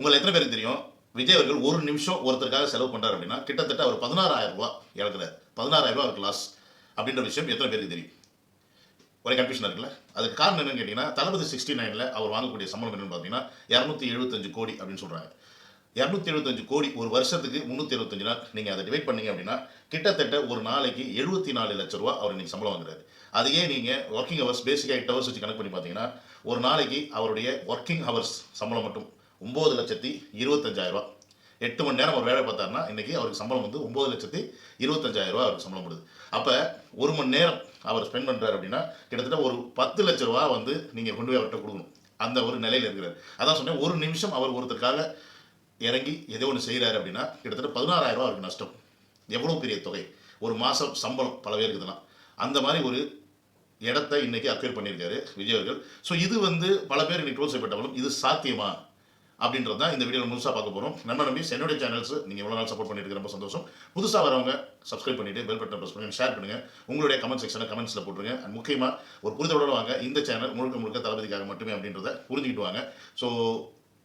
உங்களை எத்தனை பேருக்கு தெரியும்? விஜய் அவர்கள் ஒரு நிமிஷம் ஒருத்தருக்காக செலவு பண்ணுறாரு அப்படின்னா கிட்டத்தட்ட அவர் பதினாறாயிரம் ரூபாய் இழக்கிறார். பதினாறாயிரம் ரூபா அவருக்கு லாஸ் அப்படின்ற விஷயம் எத்தனை பேருக்கு தெரியும்? ஒரே கன்ஃபியூஷன் இருக்குல்ல? அதுக்கு காரணம் என்னன்னு கேட்டிங்கன்னா தளபதி சிக்ஸ்டி நைனில் அவர் வாங்கக்கூடிய சம்பளம் என்னன்னு பார்த்தீங்கன்னா இரநூத்தி எழுபத்தஞ்சு கோடி அப்படின்னு சொல்கிறாங்க இரநூத்தி எழுபத்தஞ்சு கோடி ஒரு வருஷத்துக்கு முந்நூற்றி எழுபத்தஞ்சு நாள். நீங்கள் அதை டிவைட் பண்ணீங்க அப்படின்னா கிட்டத்தட்ட ஒரு நாளைக்கு எழுபத்தி நாலு லட்ச ரூபா அவர் நீங்கள் சம்பளம் வாங்குறாரு. அதையே நீங்கள் ஒர்க்கிங் ஹவர்ஸ் பேசிக்காக எயிட் ஹவர்ஸ் வச்சு கணக்கு பண்ணி பார்த்தீங்கன்னா ஒரு நாளைக்கு அவருடைய ஒர்க்கிங் ஹவர்ஸ் சம்பளம் மட்டும் ஒம்பது லட்சத்தி இருபத்தஞ்சாயிரம் ரூபா எட்டு மணி நேரம் அவர் வேலை பார்த்தாருன்னா இன்னைக்கு அவருக்கு சம்பளம் வந்து ஒம்பது லட்சத்தி இருபத்தஞ்சாயிரம் ரூபா அவருக்கு சம்பளம் கொடுது அப்போ ஒரு மணி நேரம் அவர் ஸ்பெண்ட் பண்ணுறாரு அப்படின்னா கிட்டத்தட்ட ஒரு பத்து லட்ச ரூபா வந்து நீங்கள் கொண்டு போய் அவர்கிட்ட கொடுக்கணும். அந்த ஒரு நிலையில் இருக்கிறார். அதான் சொன்னேன் ஒரு நிமிஷம் அவர் ஒருத்தருக்காக இறங்கி எதோ ஒன்று செய்கிறாரு அப்படின்னா கிட்டத்தட்ட பதினாறாயிரம் ரூபா அவருக்கு நஷ்டம். எவ்வளோ பெரிய தொகை? ஒரு மாதம் சம்பளம் பல பேருக்கு இதெல்லாம் அந்த மாதிரி ஒரு இடத்த இன்னைக்கு அக்வேர் பண்ணியிருக்காரு விஜய் அவர்கள். ஸோ இது வந்து பல பேர் இன்னைக்கு ட்ரோல் செய்யப்பட்டாலும் இது சாத்தியமா? அப்படின்றது தான் இந்த வீடியோவில் முழுசாக பார்க்க போகிறோம் நம்ம நம்பி என்னுடைய சேனல்ஸ் நீங்கள் எவ்வளோ நாள் சப்போர்ட் பண்ணிட்டு ரொம்ப சந்தோஷம். புதுசாக வரவங்க சப்ஸ்கிரைப் பண்ணிட்டு பெல் பட்டன் ப்ரெஸ் பண்ணி ஷேர் பண்ணுங்கள் உங்களுடைய கமெண்ட் செக்ஷனில் கமெண்ட்ஸில் போட்டுருங்க. அண்ட் முக்கியமாக ஒரு புரிதலோடு வாங்க இந்த சேனல் முழுக்க முழுக்க தளபதிக்காக மட்டுமே அப்படின்றத புரிஞ்சுக்கிட்டு வாங்க. ஸோ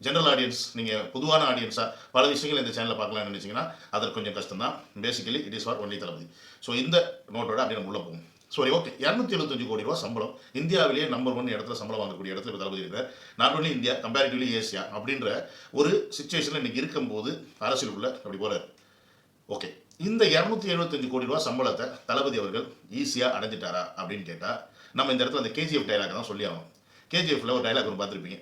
ஜென்ரல் ஆடியன்ஸ் நீங்கள் பொதுவான ஆடியன்ஸாக பல விஷயங்கள் இந்த சேனலில் பார்க்கலாம்னு நினச்சிங்கன்னா அதற்கு கொஞ்சம் கஷ்டம் தான் basically it is for only Thalapathy. So இந்த நோட்டோட அப்படி நம்ம உள்ள போகும் சரி ஓகே இரநூத்தி எழுபத்தஞ்சு கோடி ரூபா சம்பளம். இந்தியாவிலேயே நம்பர் ஒன் இடத்துல சம்பளம் வாங்கக்கூடிய இடத்துல தளபதி இருக்கிற not only India comparatively Asia அப்படின்ற ஒரு சுச்சுவேஷனில் இன்னைக்கு இருக்கும்போது அரசியலுக்குள்ள அப்படி போறாரு. ஓகே இந்த இரநூத்தி எழுபத்தஞ்சு கோடி ரூபா சம்பளத்தை தளபதி அவர்கள் ஈஸியாக அடைஞ்சிட்டாரா அப்படின்னு கேட்டால் நம்ம இந்த இடத்துல அந்த கேஜிஎஃப் டைலாக் தான் சொல்லி ஆகும் கேஜிஎஃப்ல ஒரு டைலாக் ஒன்று பார்த்துருப்பீங்க.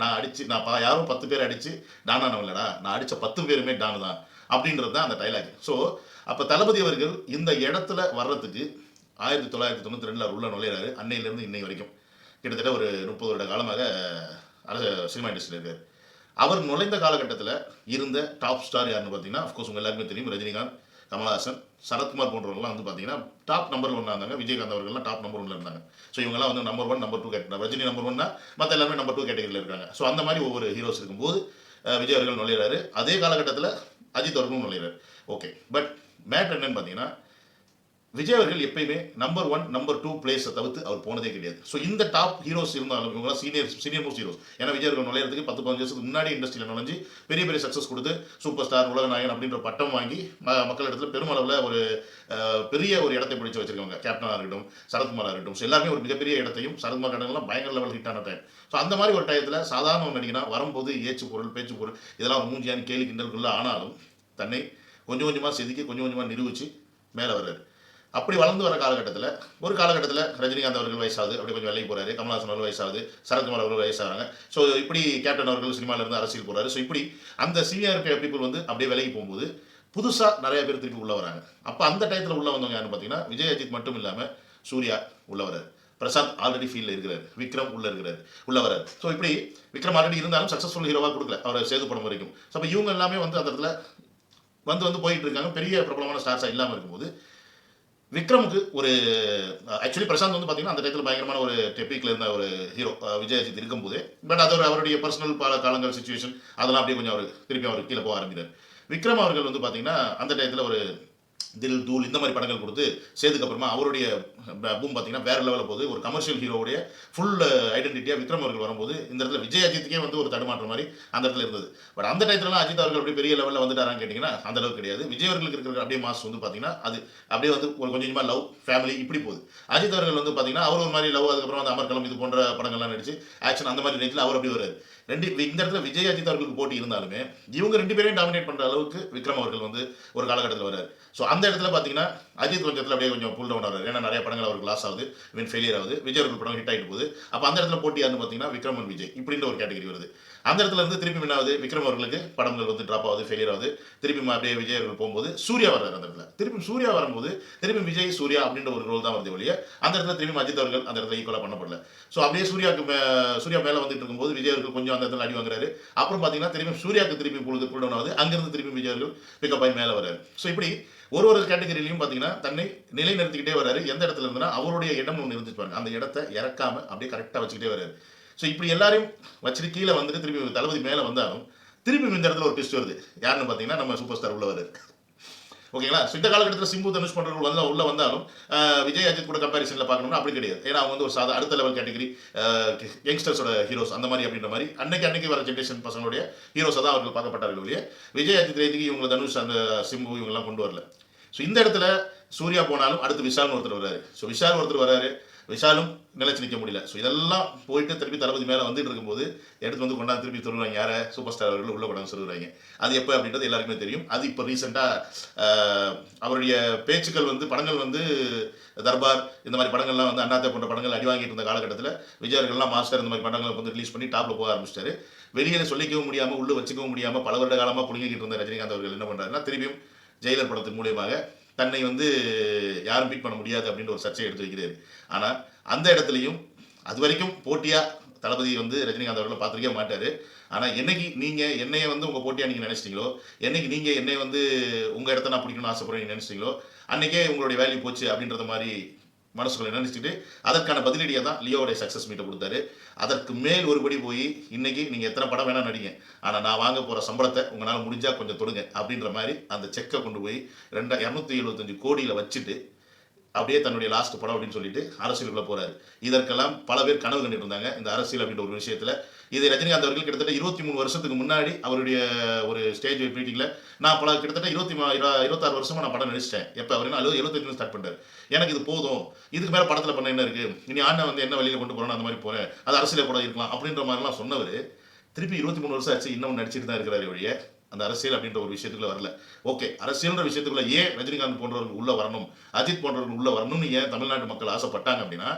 நான் அடிச்சு நான் பா யாரும் பத்து பேர் அடிச்சு டானானவன் இல்லடா நான் அடிச்ச பத்து பேருமே டானு தான் அப்படின்றது தான் அந்த டைலாக் ஸோ அப்போ தளபதி அவர்கள் இந்த இடத்துல வர்றதுக்கு ஆயிரத்தி தொள்ளாயிரத்தி தொண்ணூற்றி ரெண்டில் உள்ள நுழையிறாரு. அன்னையிலேருந்து இன்னை வரைக்கும். கிட்டத்தட்ட ஒரு முப்பது வருட காலமாக அரச சினிமா இண்டஸ்ட்ரியில் இருக்கார். அவர் நுழைந்த காலகட்டத்தில் இருந்த டாப் ஸ்டார் யாருன்னு பார்த்தீங்கன்னா அஃப்கோர்ஸ் உங்கள் எல்லாருக்குமே தெரியும் ரஜினிகாந்த் கமலஹாசன் சரத்குமார் போன்றவர்கள்லாம் வந்து பார்த்தீங்கன்னா டாப் நம்பர் ஒன்னாக இருந்தாங்க. விஜயகாந்த் அவர்கள்லாம் டாப் நம்பர் ஒன்ல இருந்தாங்க. ஸோ இவங்கெல்லாம் வந்து number one number two category Rajini number ஒன்னா மற்ற எல்லாருமே நம்பர் டூ கேட்டகரியில் இருக்காங்க. ஸோ அந்த மாதிரி ஒவ்வொரு ஹீரோஸ் இருக்கும்போது விஜய் அவர்கள் நுழையிறாரு. அதே காலகட்டத்தில் அஜித் அவர்களும் நுழையிறாரு. ஓகே பட் மேட் என்னன்னு பார்த்தீங்கன்னா விஜய் அவர்கள் எப்பயுமே நம்பர் ஒன் நம்பர் டூ பிளேஸை தவிர்த்து அவர் போனதே கிடையாது. ஸோ இந்த டாப் ஹீரோஸ் இருந்தாலும் இவங்களாம் சீனியர் சீனியர் மோஸ்ட் ஹீரோஸ் ஏன்னா விஜய் அவர்கள் நுழையிறதுக்கு பத்து பதினஞ்சு வருஷத்துக்கு முன்னாடி இண்டஸ்ட்ரியில் நுழைஞ்சு பெரிய பெரிய சக்ஸஸ் கொடுத்து சூப்பர் ஸ்டார் உலக நாயகன் அப்படின்ற பட்டம் வாங்கி ம- மக்களிடத்துல பெருமளவில் ஒரு பெரிய ஒரு இடத்தை பிடிச்சி வச்சிருக்காங்க. கேப்டனாக இருக்கட்டும் சரத்குமாராக இருக்கட்டும். ஸோ எல்லாருமே ஒரு மிகப்பெரிய இடத்தையும் சரத்குமார் கடன்லாம் பயங்கர லெவல் ஹிட்டான டைம் ஸோ அந்த மாதிரி ஒரு டயத்தில் சாதாரண ஒரு நடிகனா வரும்போது ஏச்சு பொருள் பேச்சு பொருள் இதெல்லாம் மூஞ்சியான கேலி கிண்டல்குள்ளே ஆனாலும் தன்னை கொஞ்சம் கொஞ்சமாக செதுக்கி கொஞ்சம் கொஞ்சமாக நிரூபித்து மேலே வர்றாரு. அப்படி வளர்ந்து வர காலகட்டத்தில் ஒரு காலகட்டத்தில் ரஜினிகாந்த் அவர்கள் வயசாகுது அப்படி கொஞ்சம் வேலைக்கு போறாரு கமல்ஹாசன் அவர்கள் வயசாகுது சரத்குமார் அவர்கள் வயசாகிறாங்க. ஸோ இப்படி கேப்டன் அவர்கள் சினிமால இருந்து அரசியல் போறாரு. ஸோ இப்படி அந்த சீனியர் பீப்புள் வந்து அப்படியே விலகி போகும்போது புதுசாக நிறைய பேர் திருப்பி உள்ள வராங்க. அப்போ அந்த டயத்தில் உள்ள வந்தவங்க யாருன்னு பார்த்தீங்கன்னா விஜய் அஜித் மட்டும் இல்லாமல் சூர்யா உள்ள வராரு. பிரசாந்த் ஆல்ரெடி ஃபீல்டில் இருக்கிறார். விக்ரம் உள்ள இருக்கிறார். உள்ள வரார். ஸோ இப்படி விக்ரம் ஆல்ரெடி இருந்தாலும் சக்ஸஸ்ஃபுல் ஹீரோவாக கொடுக்கல. அவரை சேது படம் வரைக்கும். ஸோ அப்போ இவங்க எல்லாமே வந்து அந்த இடத்துல வந்து வந்து போயிட்டு இருக்காங்க. பெரிய பிரபலமான ஸ்டார்ஸாக இல்லாமல் இருக்கும்போது விக்ரமுக்கு ஒரு ஆக்சுவலி பிரசாந்த் வந்து பார்த்தீங்கன்னா அந்த டயத்தில் பயங்கரமான ஒரு டெப்பிக்கில் இருந்த ஒரு ஹீரோ விஜயஜித் இருக்கும்போது. பட் அது ஒரு அவருடைய பர்சனல் பல காலங்கள் சுச்சுவேஷன் அதெல்லாம் அப்படியே கொஞ்சம் அவர் திருப்பி அவர் கீழே போக ஆரம்பிக்கிறார். விக்ரம் அவர்கள் வந்து பார்த்தீங்கன்னா அந்த டயத்தில் ஒரு தில் தூள் இந்த மாதிரி படங்கள் கொடுத்து செய்ததுக்கப்புறமா அவருடைய பூம் பார்த்தீங்கன்னா வேற லெவலில் போகுது. ஒரு கமர்ஷியல் ஹீரோவுடைய ஃபுல் ஐடென்டிட்டியாக விக்ரம் அவர்கள் வரும்போது இந்த இடத்துல விஜய் அஜித்துக்கே வந்து ஒரு தடுமாற்றம் மாதிரி அந்த இடத்துல இருந்தது. பட் அந்த டயத்துலலாம் அஜித் அவர்கள் அப்படியே பெரிய லெவலில் வந்துட்டாரான்னு கேட்டிங்கன்னா அந்த அளவுக்கு கிடையாது. விஜய் அவர்களுக்கு இருக்கிற அப்படியே மாஸ் வந்து பார்த்தீங்கன்னா அது அப்படியே வந்து ஒரு கொஞ்சம் கொஞ்சமாக லவ் ஃபேமிலி இப்படி போகுது. அஜித் அவர்கள் வந்து பார்த்தீங்கன்னா அவர் ஒரு மாதிரி லவ் அதுக்கப்புறம் வந்து அமர்கலம் இது போன்ற படங்கள்லாம் நடிச்சு ஆக்ஷன் அந்த மாதிரி ரேஞ்சில் அவர் அப்படி வராது ரெண்டு இந்த இடத்துல விஜய் அஜித் அவர்களுக்கு போட்டி இருந்தாலுமே இவங்க ரெண்டு பேரையும் டாமினேட் பண்ணுற அளவுக்கு விக்ரம் அவர்கள் வந்து ஒரு காலகட்டத்தில் வராரு ஸோ அந்த இடத்துல பார்த்தீங்கன்னா அஜித் கொஞ்சத்தில் அப்படியே கொஞ்சம் புல் டவுன் ஆகிறார். ஏன்னா நிறைய படங்கள் அவருக்கு லாஸ் ஆகுது இவன் ஃபெயிலியர் ஆகுது. விஜய் அவர்கள் படம் ஹிட் ஆகிட்டு போகுது. அப்போ அந்த இடத்துல போட்டி யாருன்னு பார்த்தீங்கன்னா விக்ரம் விஜய். இப்படின்ற ஒரு கேட்டகரி வருது. அந்த இடத்துல இருந்து திருப்பி என்ன ஆகுது. விக்ரம் அவர்களுக்கு படங்கள் வந்து ட்ராப் ஆகுது ஃபெயிலியர் ஆகுது. திருப்பி அப்படியே விஜய் அவர்கள் போகும்போது சூர்யா வர்றாரு அந்த இடத்துல. திருப்பி சூர்யா வரும்போது திருப்பி விஜய் சூர்யா அப்படின்ற ஒரு ரோல் தான் வருது ஒழிய அந்த இடத்துல திருப்பி அஜித் அவர்கள் அந்த இடத்துல ஈக்குவலாக பண்ணப்படல. ஸோ அப்படியே சூர்யாவுக்கு மே- சூர்யா மேலே வந்துட்டு இருக்கும்போது விஜய் அவர்கள் கொஞ்சம் அந்த இடத்துல அடி வாங்குறாரு. அப்புறம் பார்த்தீங்கன்னா திருப்பி சூர்யாவுக்கு திருப்பி பொழுது புல்டவுன் ஆகுது. அங்கிருந்து திருப்பி விஜய் அவர்கள் பிக்கப் ஆகி மேலே வர்றாரு. ஸோ இப்படி ஒரு ஒரு கேட்டகரியிலையும் பார்த்தீங்கன்னா தன்னை நிலைநிறுத்திக்கிட்டே வராரு. எந்த இடத்துல இருந்துன்னா அவருடைய இடம் ஒன்று இருந்துச்சு அந்த இடத்த இறக்காம அப்படியே கரெக்டாக வச்சுக்கிட்டே வராரு. ஸோ இப்படி எல்லாரையும் வச்சுட்டு கீழே வந்துட்டு திரும்பி தளபதி மேலே வந்தாலும் திரும்பி இந்த இடத்துல ஒரு ட்விஸ்ட் வருது. யாருன்னு பார்த்தீங்கன்னா நம்ம சூப்பர் ஸ்டார் உள்ளவர் ஓகேங்களா? ஸோ இந்த காலகட்டத்தில் சிம்பு தனுஷ் பண்ணுறவங்க வந்து உள்ள வந்தாலும் விஜய் அஜித் கூட கம்பேரிசனில் பார்க்கணும்னா அப்படி கிடையாது. ஏன்னா அவங்க வந்து ஒரு சாதா அடுத்த லெவல் கேட்டகரி யங்ஸ்டர்ஸோட ஹீரோஸ் அந்த மாதிரி அப்படின்ற மாதிரி அன்னைக்கு அன்னைக்கு வர ஜென்ரேஷன் பசங்களுடைய ஹீரோஸை தான் அவர்கள் பார்க்கப்பட்டார்கள் ஒழிய விஜய் அஜித் ரேதிக்கு இவங்க தனுஷ் அந்த சிம்பு இவங்கெல்லாம் கொண்டு வரல. ஸோ இந்த இடத்துல சூர்யா போனாலும் அடுத்து விஷால்னு ஒருத்தர் வராரு ஸோ விஷால் ஒருத்தர் வராரு விஷாலும் நிலைச்சு நிற்க முடியல. ஸோ இதெல்லாம் போயிட்டு திருப்பி தளபதி மேலே வந்துட்டு இருக்கும்போது எடுத்து வந்து கொண்டாந்து திருப்பி சொல்லுவாங்க யாரை? சூப்பர் ஸ்டார் அவர்கள் உள்ள கொண்டாந்து சொல்லுவாங்க அது எப்போ அப்படின்றது எல்லாருக்குமே தெரியும். அது இப்போ ரீசெண்டாக அவருடைய பேச்சுக்கள் வந்து படங்கள் வந்து தர்பார் இந்த மாதிரி படங்கள்லாம் வந்து அண்ணாத்த போன்ற படங்கள் அடி வாங்கிட்டு இருந்த காலகட்டத்தில் விஜயர்கள்லாம் மாஸ்டர் இந்த மாதிரி படங்களை வந்து ரிலீஸ் பண்ணி டாப்பில் போக ஆரம்பிச்சிட்டாரு. வெளியில சொல்லிக்கவும் முடியாமல் உள்ளே வச்சுக்கவும் முடியாமல் பல வருட காலமாக புழுங்கிக்கிட்டு இருந்த ரஜினிகாந்த் அவர்கள் என்ன பண்ணுறாருன்னா திருப்பியும் ஜெயிலர் படத்தின் மூலியமாக தன்னை வந்து யாரும் பீட் பண்ண முடியாது அப்படின்ற ஒரு சர்ச்சையை எடுத்து வைக்கிறாரு ஆனால் அந்த இடத்துலையும் அது வரைக்கும் போட்டியாக தளபதி வந்து ரஜினிகாந்த் அவர்களை பார்த்துருக்கே மாட்டார். ஆனால் என்னைக்கு நீங்கள் என்னைய வந்து உங்கள் போட்டியாக நீங்கள் நினச்சிட்டீங்களோ என்னைக்கு நீங்கள் என்னைய வந்து உங்கள் இடத்த நான் பிடிக்கணும்னு ஆசைப்படுறீங்க நினச்சிட்டீங்களோ அன்றைக்கே உங்களுடைய வேல்யூ போச்சு அப்படின்றத மாதிரி மனசுக்குள்ள நினைச்சிட்டு அதற்கான பதிலடியை தான் லியோவுடைய சக்ஸஸ் மீட்டை கொடுத்தாரு. அதற்கு மேல் ஒருபடி போய் இன்னைக்கு நீங்கள் எத்தனை படம் வேணால் நடிங்க. ஆனால் நான் வாங்க போகிற சம்பளத்தை உங்களால் முடிஞ்சால் கொஞ்சம் தொடுங்க. அப்படின்ற மாதிரி அந்த செக்கை கொண்டு போய் ரெண்டா இரநூத்தி எழுபத்தஞ்சு கோடியில் வச்சுட்டு அப்படியே தன்னுடைய லாஸ்ட் படம் அப்படின்னு சொல்லிட்டு அரசியலுக்குள்ளே போகிறாரு இதற்கெல்லாம் பல பேர் கனவு கண்டுட்டு இருந்தாங்க. இந்த அரசியல் அப்படின்ற ஒரு விஷயத்தில் இது ரஜினிகாந்த் அவர்கள் கிட்டத்தட்ட இருபத்தி மூணு வருஷத்துக்கு முன்னாடி அவருடைய ஒரு ஸ்டேஜ் மீட்டிங்கில் நான் பல கிட்டத்தட்ட இருபத்தி இருபத்தாறு வருஷமா நான் படம் நடிச்சிட்டேன். எப்போ? அவர் அறுபது எழுபத்தஞ்சு ஸ்டார்ட் பண்ணுறாரு எனக்கு இது போதும். இதுக்கு மேலே படத்தில் பண்ண என்ன இருக்கு? இனி ஆண்டை வந்து என்ன வழியில் கொண்டு போறோம் அந்த மாதிரி போகிறேன் அது அரசியல் படம் இருக்கலாம். அப்படின்ற மாதிரிலாம் சொன்னவர். திருப்பி இருபத்தி மூணு வருஷம் ஆச்சு. இன்னும் நடிச்சிட்டு தான் இருக்கிறாரு வழியே அந்த அரசியல் அப்படின்ற ஒரு விஷயத்துக்குள்ள வரல. ஓகே அரசியல்ன்ற விஷயத்துக்குள்ள ஏன் ரஜினிகாந்த் போன்றவர்கள் உள்ள வரணும்? அஜித் போன்றவர்கள் உள்ள வரணும்னு ஏன் தமிழ்நாட்டு மக்கள் ஆசைப்பட்டாங்க அப்படின்னா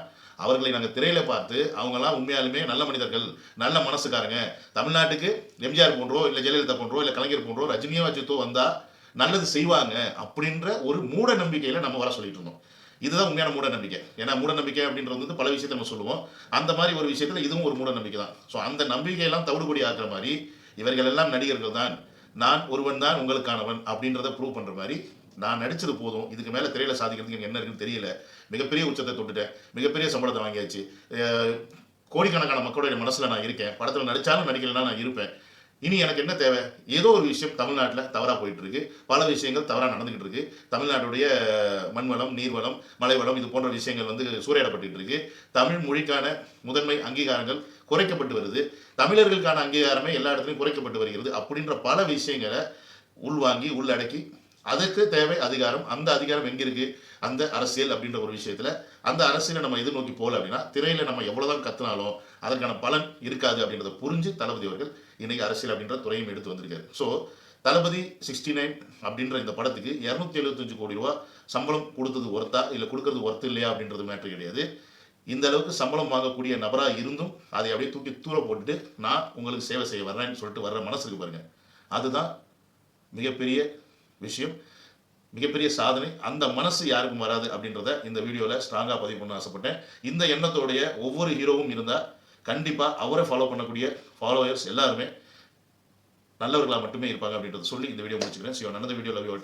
அவர்களை நாங்கள் திரையில் பார்த்து அவங்கெல்லாம் உண்மையாலுமே நல்ல மனிதர்கள் நல்ல மனசுக்காரங்க. தமிழ்நாட்டுக்கு எம்ஜிஆர் போன்றோ இல்லை ஜெயலலிதா போன்றோ இல்லை கலைஞர் போன்றோ ரஜினியோ அஜித்தோ வந்தால் நல்லது செய்வாங்க அப்படின்ற ஒரு மூட நம்பிக்கையில் நம்ம வர சொல்லிட்டு இருந்தோம். இதுதான் உண்மையான மூட நம்பிக்கை. ஏன்னா மூட நம்பிக்கை அப்படின்றது வந்து பல விஷயத்தை நம்ம சொல்லுவோம். அந்த மாதிரி ஒரு விஷயத்தில் இதுவும் ஒரு மூட நம்பிக்கை தான். ஸோ அந்த நம்பிக்கையெல்லாம் தவிடுபடி ஆக்குற மாதிரி இவர்கள் எல்லாம் நடிகர்கள் தான். நான் ஒருவன் தான் உங்களுக்கானவன் அப்படின்றத ப்ரூவ் பண்ணுற மாதிரி நான் நடிச்சது போதும் இதுக்கு மேலே திரையில சாதிக்கிறதுக்கு எனக்கு என்ன இருக்குன்னு தெரியல. மிகப்பெரிய உச்சத்தை தொட்டுட்டேன். மிகப்பெரிய சம்பளத்தை வாங்கியாச்சு. கோடிக்கணக்கான மக்களுடைய மனசில் நான் இருக்கேன். படத்தில் நடிச்சாலும் நடிக்கலைன்னா நான் இருப்பேன். இனி எனக்கு என்ன தேவை? ஏதோ ஒரு விஷயம் தமிழ்நாட்டில் தவறாக போயிட்டு இருக்கு பல விஷயங்கள் தவறாக நடந்துகிட்டு இருக்கு தமிழ்நாட்டுடைய மண்வளம் நீர்வளம் மலைவளம் இது போன்ற விஷயங்கள் வந்து சூறையாடப்பட்டு இருக்கு தமிழ் மொழிக்கான முதன்மை அங்கீகாரங்கள் குறைக்கப்பட்டு வருது. தமிழர்களுக்கான அங்கீகாரமே எல்லா இடத்துலையும் குறைக்கப்பட்டு வருகிறது. அப்படின்ற பல விஷயங்களை உள்வாங்கி உள்ளடக்கி அதுக்கு தேவை அதிகாரம். அந்த அதிகாரம் எங்க இருக்கு அந்த அரசியல் அப்படின்ற ஒரு விஷயத்துல அந்த அரசியலை நம்ம எதிர்நோக்கி போகல அப்படின்னா திரையில நம்ம எவ்வளவுதான் கத்துனாலும் அதற்கான பலன் இருக்காது அப்படின்றத புரிஞ்சு தளபதி அவர்கள் இன்னைக்கு அரசியல் அப்படின்ற துறையும் எடுத்து வந்திருக்காரு. ஸோ தளபதி சிக்ஸ்டி நைன் அப்படின்ற இந்த படத்துக்கு இரநூத்தி எழுபத்தஞ்சு கோடி ரூபா சம்பளம் கொடுத்தது ஒர்த்தா இல்லை கொடுக்கறது ஒர்த்து இல்லையா அப்படின்றது மேட்ரு கிடையாது. இந்த அளவுக்கு சம்பளம் வாங்கக்கூடிய நபராக இருந்தும் அதை அப்படியே தூக்கி தூர போட்டுட்டு நான் உங்களுக்கு சேவை செய்ய வர்றேன்னு சொல்லிட்டு வர்ற மனசுக்கு இருக்கு பாருங்க. அதுதான் மிகப்பெரிய விஷயம் மிகப்பெரிய சாதனை. அந்த மனசு யாருக்கும் வராது அப்படின்றத இந்த வீடியோவில் ஸ்ட்ராங்காக பதிவு பண்ண ஆசைப்பட்டேன். இந்த எண்ணத்தோடைய ஒவ்வொரு ஹீரோவும் இருந்தால் கண்டிப்பாக அவரை ஃபாலோ பண்ணக்கூடிய ஃபாலோவர்ஸ் எல்லாருமே நல்லவர்களாக மட்டுமே இருப்பாங்க அப்படின்றத சொல்லி இந்த வீடியோ முடிச்சுக்கிறேன். So another video love you